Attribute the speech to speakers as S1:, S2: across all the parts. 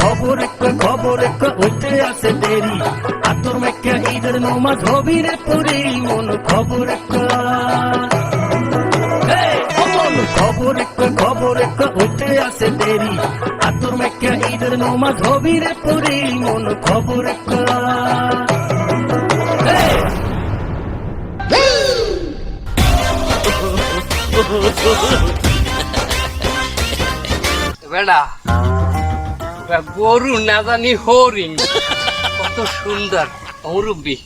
S1: খবর একটা খবর একটা হইতে আছে দেরি। আতর মেখা ঈদের নমাজ হবি রে পুরি, মন খবর একটা খবর একটা খবর একটা হইতে আছে দেরি। আতর মেখা ঈদের নমাজ হবি রে পুরি, মন খবর একটা
S2: বেড়া গরু না জানি হরিং কত সুন্দর অমরুব্বি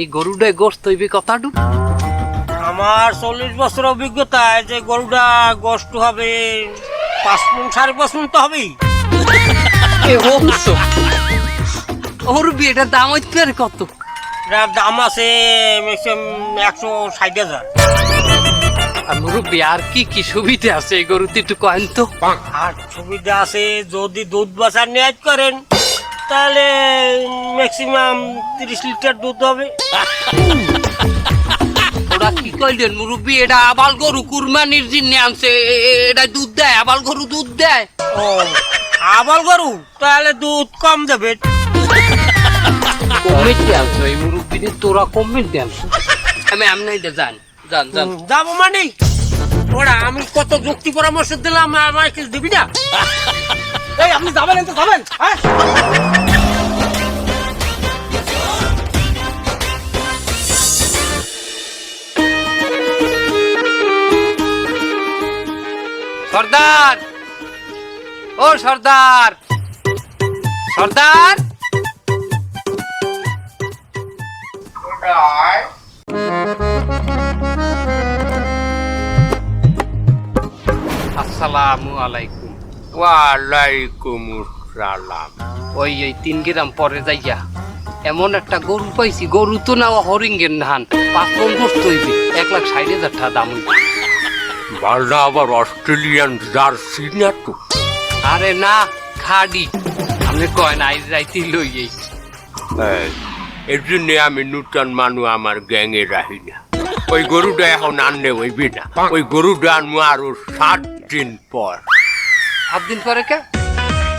S2: এই গরুটাই গোস্ত হইবে কতটু
S3: আমার চল্লিশ বছর অভিজ্ঞতায় যে গরুটা গোষ্ঠ হবে পাঁচ মন সাড়ে পাঁচ মন তো হবেই।
S2: অমরুব্বি এটা দাম হইতে কত?
S3: এটার দাম আছে ম্যাক্সিমাম একশো ষাট হাজার।
S2: মুরব্বি আর কি কি সুবিধা আছে এই গরুতে একটু কয়েন তো?
S3: আর সুবিধা আছে যদি দুধ বাছার নেয়াজ করেন তাহলে ম্যাক্সিমাম তিরিশ লিটার দুধ হবে।
S2: ওরা কি কইলেন মুরব্বি এটা আবাল গরু কুরবানির জন্য আনছে। এটা দুধ দেয় আবাল গরু দুধ দেয়।
S3: ও আবল গরু? তাহলে দুধ কম দেবে।
S2: কমিটি আনছো এই মুরব্বিনে তোরা কমিটি আনছো। আমি আমনা এটা জান জান জান।
S3: যাব মানে? ওরা আমি কত যুক্তি পরামর্শ দিলাম আমার কিছু দিবি না? এই আপনি যাবেন তো যাবেন হ্যাঁ?
S2: সর্দার! ও সর্দার! সর্দার! আসসালামু আলাইকুম।
S4: ওয়ালাইকুম সালাম
S2: ওই ওই তিন গ্রাম পরে যাইয়া এমন একটা গরু পাইছি গরু তো না হরিঙ্গের ধান। পাঁচ মন করতে হইবে এক লাখ ষাট হাজার টাকা দাম হইবে।
S4: বালনা আবার অস্ট্রেলিয়ান জার্সি না তো?
S2: আরে না খাডি। আপনি কয় না আইজ রাইতে লই এই
S4: এর জন্য আমি নূতন মানু আমার গ্যাংয়ে রাহি না। ওই গরুটা এখন আনলে হইবে না। ওই গরুটা আনব আরও সাত দিন পর।
S2: সাত দিন পরে কে?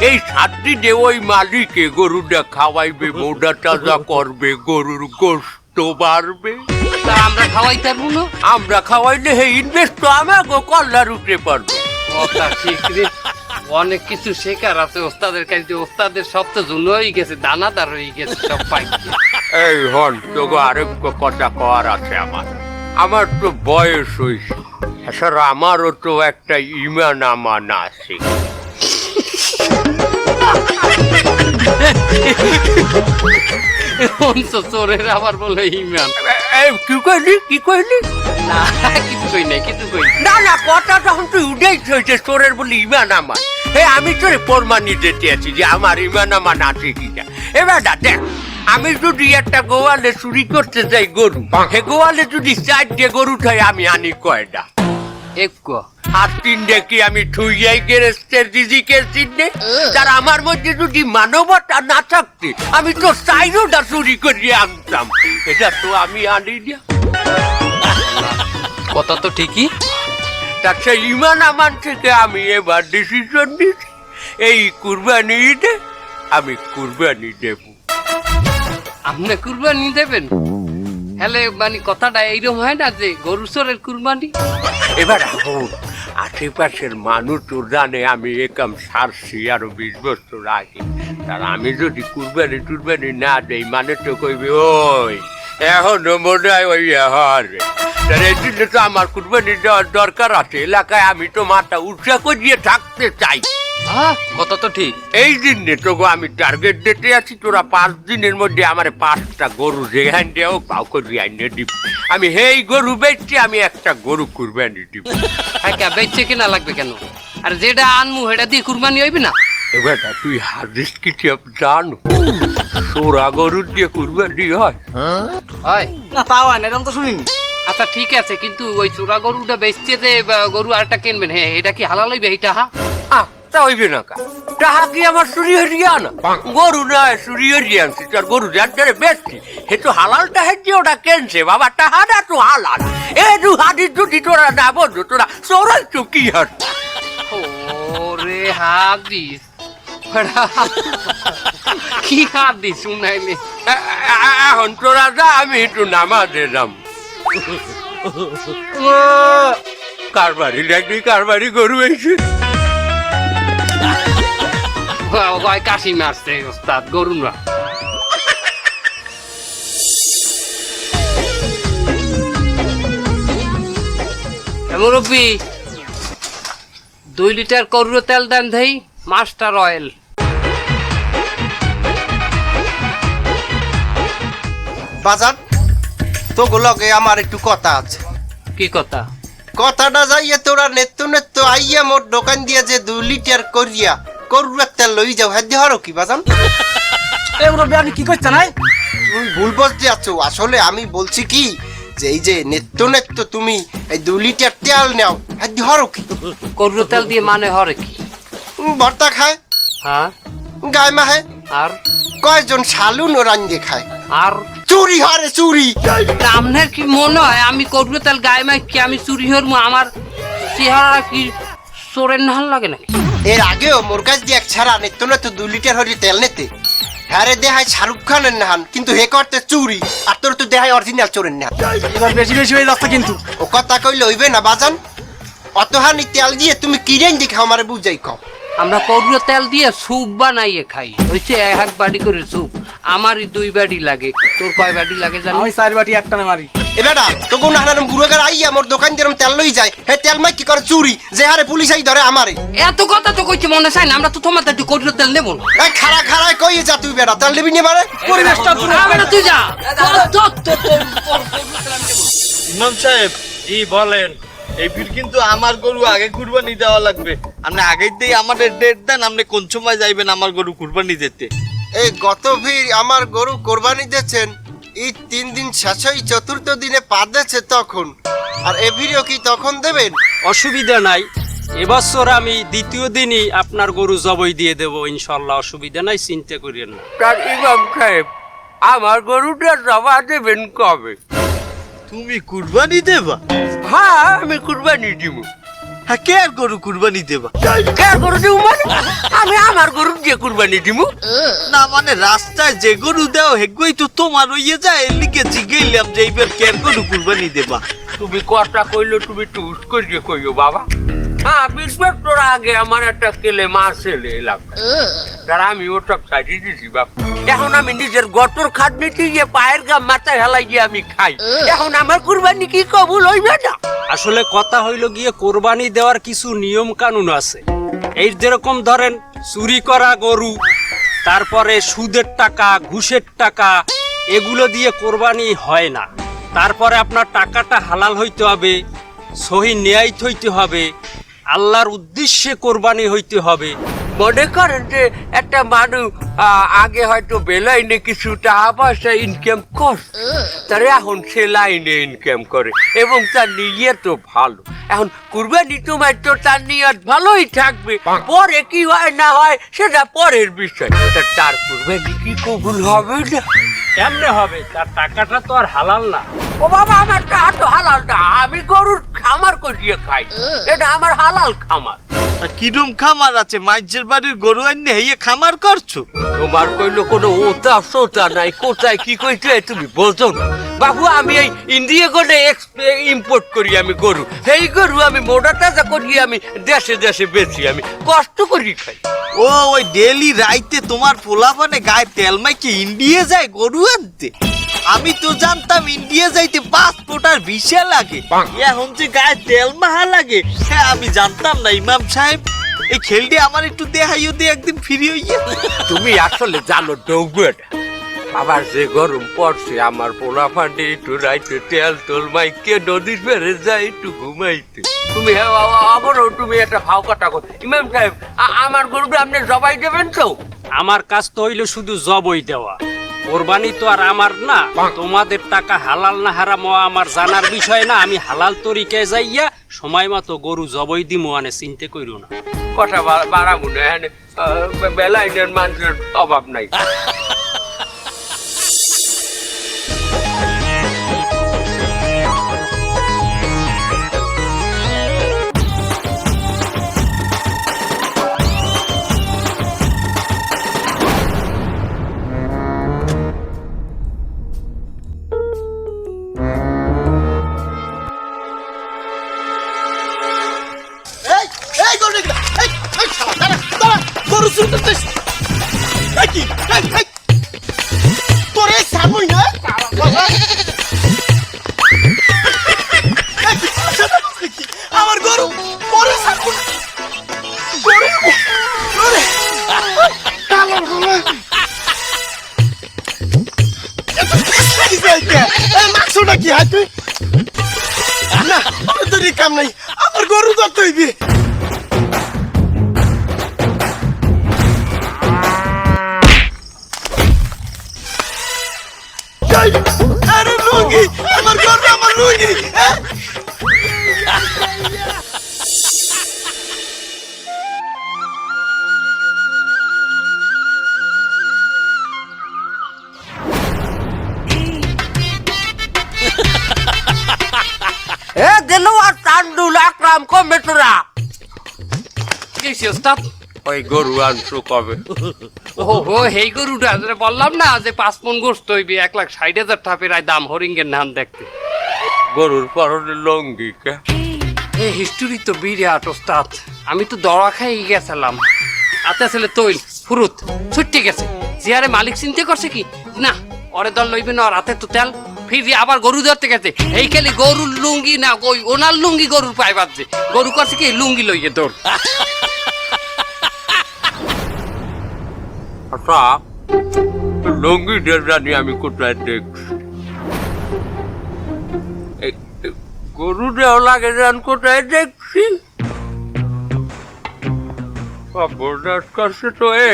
S4: এই সাত দিনে ওই মালিকে গরুটা খাওয়াইবে মোটা তাজা করবে গরুর গোস্ত বাড়বে।
S2: তা আমরা খাওয়াই পারব না
S4: আমরা খাওয়াইলে হে ইনভেস্ট তো আমাকে কল্লার উঠে পারবে
S2: ঠিক রে। অনেক কিছু শেখার আছে ওস্তাদের কাছে ওস্তাদের সব তো জুন হয়ে গেছে দানাদার হয়ে গেছে সব পাই
S4: এই হন তোকে আরেক কথা কওয়ার আছে আমার। আমার তো বয়স হয়েছে এছাড়া আমারও তো একটা ইমান আমান আছে।
S2: চোরের আবার বলে ইমান।
S4: কি কইলি? কি কইলি?
S2: না কিছু কই নাই কিছু কই
S4: না না কথা তখন তুই উঠেই হয়েছে তোরের বলি ইমান আমার হে আমি তোরে প্রমাণি দিতে আছি যে আমার ইমান আমান আছে কিনা। এবার না দেখ আমি যদি একটা গোয়ালে চুরি করতে যাই গরু হে গোয়ালে যদি চারটে গরু খাই আমি আনি কয়টা
S2: এক।
S4: আর তিনটে কি আমি ঠুইয়াই গেরেস্টের দিদিকে চিনতে তার আমার মধ্যে যদি মানবতা না থাকতে আমি তো চাইরোটা চুরি করিয়ে আনতাম। এটা তো আমি আনি না।
S2: কথা তো ঠিকই।
S4: তার সেই ইমান আমার থেকে আমি এবার ডিসিশন নিয়েছি এই কুরবানি ঈদে আমি কুরবানি দেব।
S2: আপনি কুরবানি দেবেন? হ্যালে মানে কথাটা এইরকম হয় না যে গরু চোরের কুরবানি?
S4: এবার এখন আশেপাশের মানুষ তো জানে আমি একাম সারছি আরও বিশ বছর আগে। তার আমি যদি কুরবানি টুরবানি না দেই মানে তো কইবে, ওই, এখনও মনে হয় ওই হরে। জন্য তো আমার কুরবানি দেওয়ার দরকার আছে। এলাকায় আমি তো মাথা উৎসাহ করিয়ে থাকতে চাই।
S2: কথা তো ঠিক।
S4: এই দিনে তোকে আমি টার্গেট দিতে আছি তোরা পাঁচ দিনের মধ্যে আমার পাঁচটা গরু যেখান দেও পাও করি আইনে দিব। আমি হেই গরু বেচছি আমি একটা গরু কুরবানি দিব।
S2: হ্যাঁ বেচছে কিনা লাগবে কেন? আর যেটা আনমু সেটা দিয়ে কুরবানি হইবে না?
S4: এবার তুই হাদিস কিছু জানো? সোরা গরু দিয়ে কুরবানি হয়।
S2: হয়?
S3: না তাও আনে এরকম তো শুনিনি।
S2: আচ্ছা ঠিক আছে কিন্তু ওই চোরা গরুটা বেচতে যে গরু আরেকটা কিনবেন। হ্যাঁ এটা কি হালাল হইবে এইটা হা?
S4: আহ হইবে না কা। তাহা কি আমার চুরি হরিয়া না গরু নয় চুরি হরিয়া আনছি তার গরু যার যারে বেচছি হে তো হালালটা হেঁটে ওটা কেনছে বাবা তাহারা তো হালাল। এ দু হাদিস যদি তোরা না বন্ধু তোরা চোরাই তো কি হার
S2: ওরে হাদিস কি হাত শুনাইলে?
S4: এখন তোরা যা আমি একটু নামাজে যাম। কারবারি লাগবি কারবারি গরু এসে।
S2: কয় কাশি মারছে ওস্তাদ গরু না এ দুই লিটার করুর তেল দেন দেই মাস্টার অয়েল
S5: বাজার তো লগে আমার একটু কথা আছে।
S2: কি কথা?
S5: কথাটা যাইয়ে তোরা নেত্য নেত্য আইয়া মোর দোকান দিয়া যে দুই লিটার করিয়া করু একটা লই যাও হ্যাঁ দেহারও কি বাজান?
S6: এগুলো আপনি কি করছেন নাই
S5: তুমি ভুল বসতে আছো। আসলে আমি বলছি কি যে এই যে নেত্য নেত্য তুমি এই দু লিটার তেল নাও হ্যাঁ দেহারও কি?
S2: করুর তেল দিয়ে মানে হরে কি?
S5: ভর্তা খায়
S2: হ্যাঁ?
S5: গায়ে মাহে
S2: আর?
S5: কয়জন শালুন ও রাঞ্জে খায়।
S2: আর?
S5: চুরি হরে চুরি।
S2: আপনার কি মনে হয় আমি করব তাহলে গায়ে মাইকি আমি চুরি হরমু আমার চেহারা কি চোরের নাহাল লাগে নাকি?
S5: এর আগেও মোর কাছ দিয়ে এক ছাড়া নেত্য নেত্য দুই লিটার হরি তেল নেতে। হ্যাঁ রে দেহায় শাহরুখ খানের নাহান কিন্তু হে করতে চুরি আর তোর তো দেহায় অরিজিনাল চোরের নাহান।
S6: এবার বেশি বেশি হয়ে যাচ্ছে কিন্তু।
S5: ও কথা কইলে হইবে না বাজান। অতহানি তেল দিয়ে তুমি কি রেঞ্জি খাও আমারে বুঝাই খাও
S2: আমরা করব তেল দিয়ে স্যুপ বানাইয়ে খাই। হয়েছে এক বাড়ি করে স্যুপ। আমারই দুই বাড়ি লাগে। তোর কয় বাড়ি লাগে জানো
S6: আমি চার বাটি একটা
S5: না মারি। আইয়া মোর দোকান দিয়ে তেল লই যায়। হে তেল মাই কি করে? চুরি। যে হারে পুলিশ আই ধরে আমারে।
S2: এত কথা তো কইছি মনে চাই না আমরা তো তোমার তেল নেব না।
S5: খাড়া খাড়ায় কই যা তুই বেড়া তেল নিবি নি
S6: পরিবেশটা
S2: তুই যা।
S7: ইমাম সাহেব ই বলেন এই ফির কিন্তু আমার গরু আগে কুরবানি দেওয়া লাগবে। আপনি আগের দিয়ে আমাদের ডেট দেন আপনি কোন সময় যাইবেন আমার গরু কুরবানি দিতে?
S5: এই গত ভিড় আমার গরু কোরবানি দিয়েছেন এই তিন দিন শেষ হই চতুর্থ দিনে পা দিয়েছে তখন। আর এ ভিডিও কি তখন দেবেন?
S8: অসুবিধা নাই। এবছর আমি দ্বিতীয় দিনই আপনার গরু জবই দিয়ে দেব ইনশাল্লাহ অসুবিধা নাই চিন্তা করিয়েন না।
S4: তার ইমাম সাহেব আমার গরুটা জমা দেবেন কবে?
S7: তুমি কুরবানি দেবা?
S4: হ্যাঁ আমি কুরবানি দিব।
S7: হ্যাঁ কে আর গরু কুরবানি দেবা?
S4: কে গরু দিব মানে? আমি আমার গরু দিয়ে কুরবানি দিব
S7: না মানে রাস্তায় যে গরু দেও হেগুই তো তোমার হইয়ে যায়। এর লিগে জিগেইলাম যে এইবার কে আর গরু কুরবানি দেবা?
S4: তুমি কথা কইলো তুমি টুস করিয়ে কইও বাবা। হ্যাঁ বিশ্বাস তোর আগে আমার একটা কেলে তার আমি ওটা সাজিয়ে দিছি বাপ। এখন আমি নিজের খাটনিতে গিয়ে পায়ের গাম মাথায় হেলাই গিয়ে আমি খাই। এখন আমার কুরবানি কি কবুল হইবে না?
S8: আসলে কথা হইল গিয়ে কোরবানি দেওয়ার কিছু নিয়ম কানুন আছে। এই যেরকম ধরেন চুরি করা গরু তারপরে সুদের টাকা ঘুষের টাকা এগুলো দিয়ে কোরবানি হয় না। তারপরে আপনার টাকাটা হালাল হইতে হবে সহি ন্যায় হইতে হবে, আল্লাহর উদ্দেশ্যে কোরবানি হইতে হবে।
S4: মনে করেন যে একটা মানুষ আগে হয়তো বেলাইনে কিছু টাকা পয়সা ইনকাম কর তার এখন সে লাইনে ইনকাম করে, এবং তার নিয়ত তো ভালো। এখন কুরবানি তোমার তো তার নিয়ত ভালোই থাকবে। পরে কি হয় না হয়, সেটা পরের বিষয়। তার কুরবানি কি কবুল হবে না?
S8: কেমনে হবে? তার টাকাটা তো আর হালাল না।
S4: ও বাবা আমার টাকা তো হালাল না। আমি গরুর খামার করিয়ে খাই। এটা আমার হালাল খামার।
S7: আর কিরম খামার আছে মাইজের বাড়ির গরু আনলে হেয়ে খামার করছ?
S4: তোমার কইলো কোনো ওতা সোতা নাই। কোথায় কি কইতে তুমি বোঝো না। বাবু আমি এই ইন্ডিয়া করে ইম্পোর্ট করি আমি গরু। সেই গরু আমি মোটা তাজা করি আমি দেশে দেশে বেচি আমি। কষ্ট করি খাই।
S7: ও ওই ডেলি রাইতে তোমার পোলাপানে গায়ে তেল মাইকে ইন্ডিয়া যায় গরু আনতে। আমি তো জানতাম ইন্ডিয়া যাইতে পাসপোর্ট আর ভিসা লাগে। এখন যে গায়ে তেল মাহা লাগে হ্যাঁ আমি জানতাম না ইমাম সাহেব। এই খেলটি আমার একটু দেখাইও দিয়ে একদিন ফিরি হইয়া
S4: তুমি আসলে জানো ডৌবেট আবার যে গরম পড়ছে আমার পোলা ফান্ডে একটু রাইতে তেল তোল মাইকে নদীর বেড়ে যায় একটু ঘুমাইতে। তুমি হ্যাঁ, আবারও তুমি একটা ভাও কাটা কর ইমাম সাহেব আমার গরুটা আপনি জবাই দেবেন তো?
S8: আমার কাজ তো হইল শুধু জবই দেওয়া। কোরবানি তো আর আমার না তোমাদের টাকা হালাল না হারাম আমার জানার বিষয় না আমি হালাল তরিকায় যাইয়া সময় মতো গরু জবই দিমু আনে চিন্তা কইরো না।
S4: কথা বাড়াবো না হ্যাঁ বেলাইনের মানুষের অভাব নাই।
S5: হাত তুই না আমার তো কাম নাই। আমার গরু ধরতে হইবে। আরে লুঙ্গি, আমার গরু আমার লুঙ্গি হ্যাঁ?
S4: ওই গরু আনছো কবে?
S2: হেই গরুটা বললাম না যে পাঁচ মন গোস্ত হইবে এক লাখ ষাট হাজার টাকা দাম হরিঙ্গের নাম দেখতে।
S4: গরুর পরনে লঙ্গি
S2: এই হিস্টোরি তো বিরাট ওস্তাদ। আমি তো দড়া খাই গেছিলাম। আতে ছেলে তৈল ফুরুত ছুটতে গেছে। জিয়ারে মালিক চিনতে করছে কি? না ওরে দল লইবে না রাতে তো তেল। ফিরি আবার গরু ধরতে গেছে। এই খালি গরুর লুঙ্গি না, ওই ওনার লুঙ্গি গরুর পায়ে বাজছে গরু করছে কি লুঙ্গি লইয়ে তোর
S4: আচ্ছা লুঙ্গি লঙ্গিটা জানি আমি কোথায় দেখছি? গরু দেওয়া লাগে কোথায় দেখছি? খবরদার করছে তো এ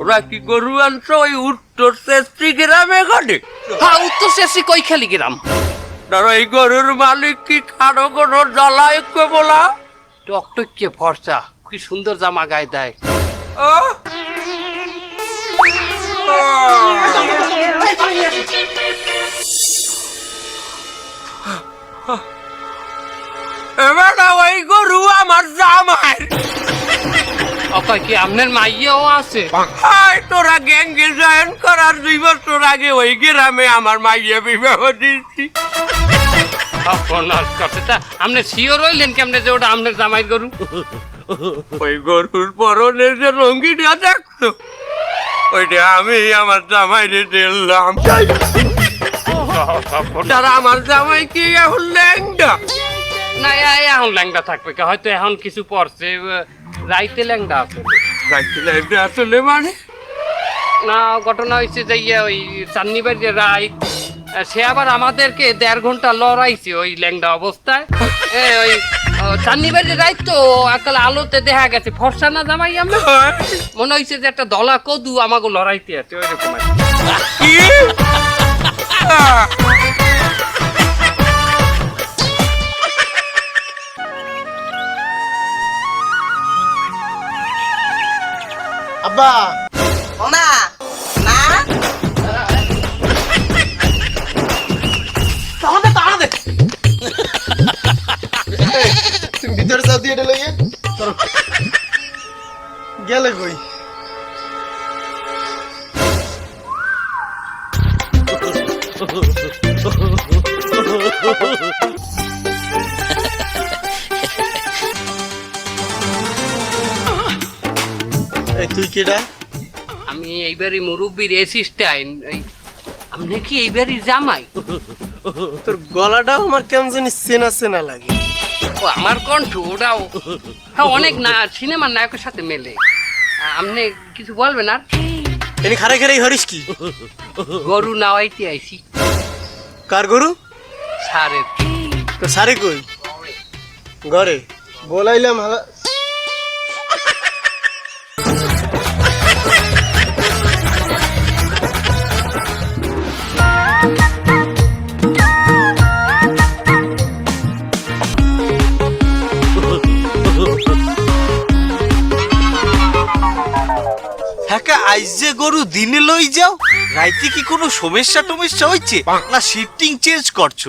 S4: ওরা কি গরু আনছো? ওই উত্তর শ্রেষ্ঠী গ্রামে ঘটে
S2: হ্যাঁ উত্তর শেষে কই খালি গেলাম
S4: ধরো এই গরুর মালিক কি খানো কোনো জ্বালা একটু বলা?
S2: টকটকে ফর্সা কি সুন্দর জামা গায়ে দেয়।
S4: ও? এবার ওই গরু আমার জামাই।
S2: অকয় কি আপনার মাইয়াও আছে?
S4: হাই তোরা গ্যাঙ্গে জয়েন করার দুই বছর আগে ওই গ্রামে আমার মাইয়া বিবাহ দিয়েছি।
S2: আপনার কথাটা আপনি শিওর হইলেন কেমনে যে ওটা আপনার জামাই গরু?
S4: ওই গরুর পরনে যে রঙ্গিটা দেখছ ওইটা আমি আমার জামাইরে দিলাম। তারা আমার জামাই কি এখন ল্যাংটা
S2: না এখন ল্যাংটা থাকবে। কে? হয়তো এখন কিছু পড়ছে রাইতে ল্যাংটা আছে।
S4: ল্যাংটা আসলে মানে?
S2: না ঘটনা হয়েছে যে ইয়ে ওই চান্নিবার যে রাই সে আবার আমাদেরকে দেড় ঘণ্টা লড়াইছে ওই ল্যাংটা অবস্থায়। ওই চান্নিবার যে রাই তো একাল আলোতে দেখা গেছে ফর্সা না জামাই আমরা? মনে হয়েছে যে একটা দলা কদু আমাকে লড়াইতে আছে ওই রকম আর কি।
S4: কি আহ!
S5: আব্বা
S9: ওমা মা
S5: তুমি ভিতরে যাও দিয়ে লইয়ে গেলে কই এই তুই কেডা
S2: আমি এইবারই মুরব্বীর অ্যাসিস্ট্যান্ট আপনি কি এইবারই জামাই?
S5: তোর গলাটাও আমার কেমন জানি চেনা চেনা লাগে।
S2: ও আমার কণ্ঠ ওটাও। হ্যাঁ অনেক না সিনেমার নায়কের সাথে মেলে। আপনি কিছু বলবেন আর?
S5: এনে খারে খারে হরিস কি?
S2: গরু নাওয়াইতে আইছি।
S5: কার গরু?
S2: সারের।
S5: তো সারে কই? ঘরে। বলাইলাম হালা
S7: গরু দিনে লই যাও? রাইতে কি কোনো সমস্যা টমস্যা হয়েছে না শিফটিং চেঞ্জ করছ?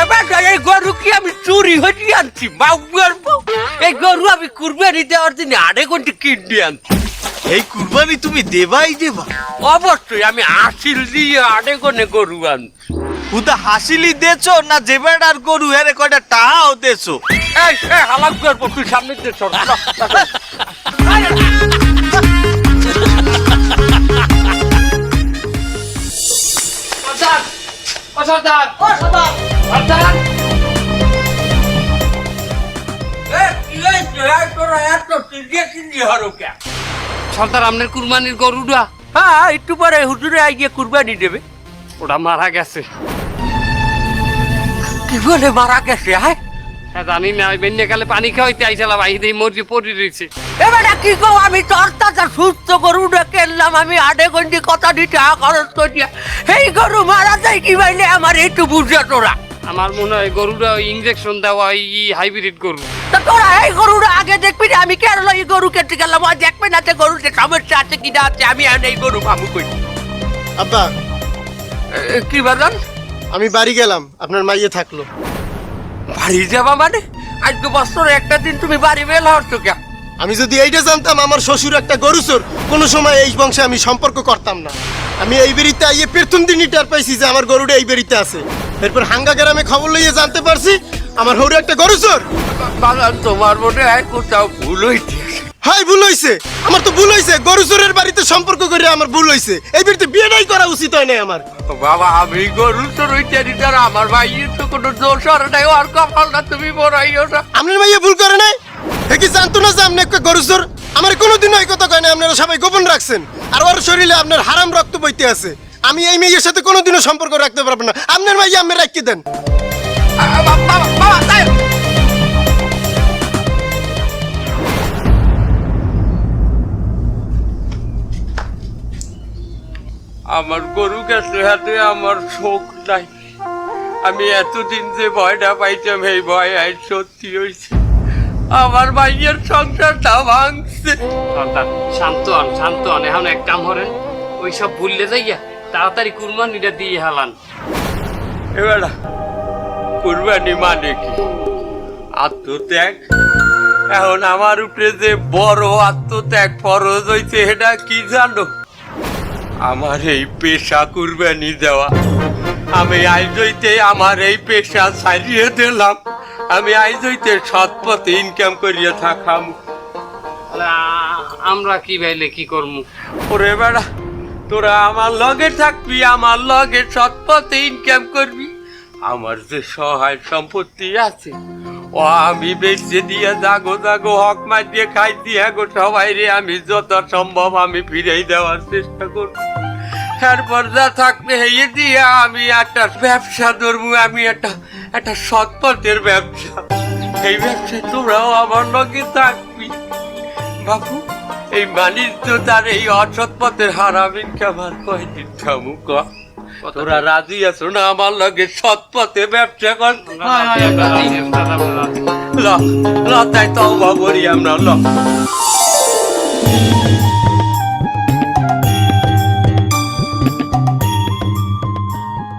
S4: এবার এই গরু কি আমি চুরি হয়ে আনছি? এই গরু আমি কুরবানি দেওয়ার দিনে আড়ে ঘণ্টা কিনে আনছি।
S7: এই কুরবানি তুমি দেবাই দেবা।
S4: অবশ্যই আমি আসিল দিয়ে আড়ে গনে গরু আনছি।
S7: হুদা হাসিলি দেছো না যে বেড়ার গরু? হেরে কয়টা টাহাও দেছো?
S4: এই হালাক গর্ব তুই সামনে দিয়ে
S2: সর্দার! সর্দার! সর্দার! আপনার কুরবানির গরুটা
S10: হ্যাঁ একটু পরে হুজুরে গিয়ে কুরবানি দেবে।
S2: ওটা মারা গেছে।
S10: কি বলে মারা গেছে হ্যাঁ?
S2: হ্যাঁ জানি না ওই বেন্যা কালে পানি খাওয়াইতে আইসালাম আই দিয়ে মর্জি পড়ে রয়েছে।
S10: এবারে কি কো আমি সুস্থ কিনলাম আমি কথা দিতে খরচ করিয়া এই গরু মারা যায় কি বাইলে আমার একটু বুঝে তোরা।
S2: আমার মনে হয় ইঞ্জেকশন দেওয়া ওই হাইব্রিড গরু।
S10: তা তোরা এই আগে দেখবি না আমি কেন এই গরু কেটে গেলাম? আর দেখবে না যে গরুতে সমস্যা আছে কিনা আছে আমি আর এই গরু পাবো কই।
S5: আব্বা।
S10: কি বলেন
S5: আমি বাড়ি গেলাম আপনার মাইয়ে থাকল।
S10: বাড়ি যাবা মানে? আজকে বছরে একটা দিন তুমি বাড়ি বেল হচ্ছ কে
S5: আমি যদি এইটা জানতাম আমার শ্বশুর একটা গরু চোর কোনো সময় এই বংশে আমি সম্পর্ক করতাম না। আমি এই বেরিতে আইয়ে প্রথম দিনই টার পাইছি যে আমার গরুটা এই বেরিতে আছে। এরপর হাঙ্গা গ্রামে খবর লইয়ে জানতে পারছি আমার হৌরে একটা গরু চোর
S10: তোমার মনে হয় কোথাও ভুল হইতে
S5: হাই ভুল হইছে। আমার তো ভুল হইছে। গরু চোরের বাড়িতে সম্পর্ক করে আমার ভুল হইছে। এই বাড়িতে বিয়েটাই করা উচিত হয় নাই আমার।
S10: বাবা আমি গরু রইতে দিতার আমার ভাইয়ের তো কোনো দোষ আর নাই আর কপালটা তুমি বড়াইও না।
S5: আপনার মাইয়া ভুল করে নাই? এ কি জানতো না যে আপনি একটা গরু চোর? আমার কোনোদিনও এই কথা কয় না আপনারা সবাই গোপন রাখছেন। আর ওর শরীরে আপনার হারাম রক্ত বইতে আছে। আমি এই মেয়ের সাথে কোনোদিনও সম্পর্ক রাখতে পারব না। আপনার মাইয়া আপনি রাখি দেন।
S4: আমার গরু গেছে হাতে আমার শোক নাই। আমি এতদিন যে ভয়টা পাইতাম এই ভয় আজ সত্যি হয়েছে আমার ভাইয়ের সংসারটা ভাঙছে।
S2: শান্ত হন শান্ত হন। এখন এক কাম করেন ওই সব ভুললে যাইয়া তাড়াতাড়ি কুরবানিটা দিয়ে হালান।
S4: এবার কুরবানি মানে কি? আত্মত্যাগ? এখন আমার উপরে যে বড় আত্মত্যাগ ফরজ হইছে এটা কি জানো? আমার এই পেশা কুরবানি দেওয়া। আমি আইজ হইতে আমার এই পেশা ছাড়িয়ে দিলাম। আমি আইজ হইতে সৎ পথে ইনকাম করিয়া থাকাম।
S2: আমরা কি ভাইলে কি করব
S4: ওরে বেড়া তোরা আমার লগে থাকবি আমার লগে সৎ পথে ইনকাম করবি। আমার যে সহায় সম্পত্তি আছে ও, আমি বেচে দিয়ে জাগো জাগো, হক মার দিয়ে খাই দিয়ে গো সবাই রে, আমি যত সম্ভব আমি ফিরেই দেওয়ার চেষ্টা করব। এরপর যা থাকবে হেয়ে দিয়ে আমি একটা ব্যবসা ধরবো, আমি একটা একটা সৎ পথের ব্যবসা। এই ব্যবসায় তোরাও আমার লগে থাকবি। বাবু এই বাণিজ্য তার এই অসৎ পথের হারামিন কেমন কয়দিন থামু ক? তোরা রাজি আছো না? আমার লগে সৎ পথে ব্যবসা করতে তাই তো করি আমরা ল।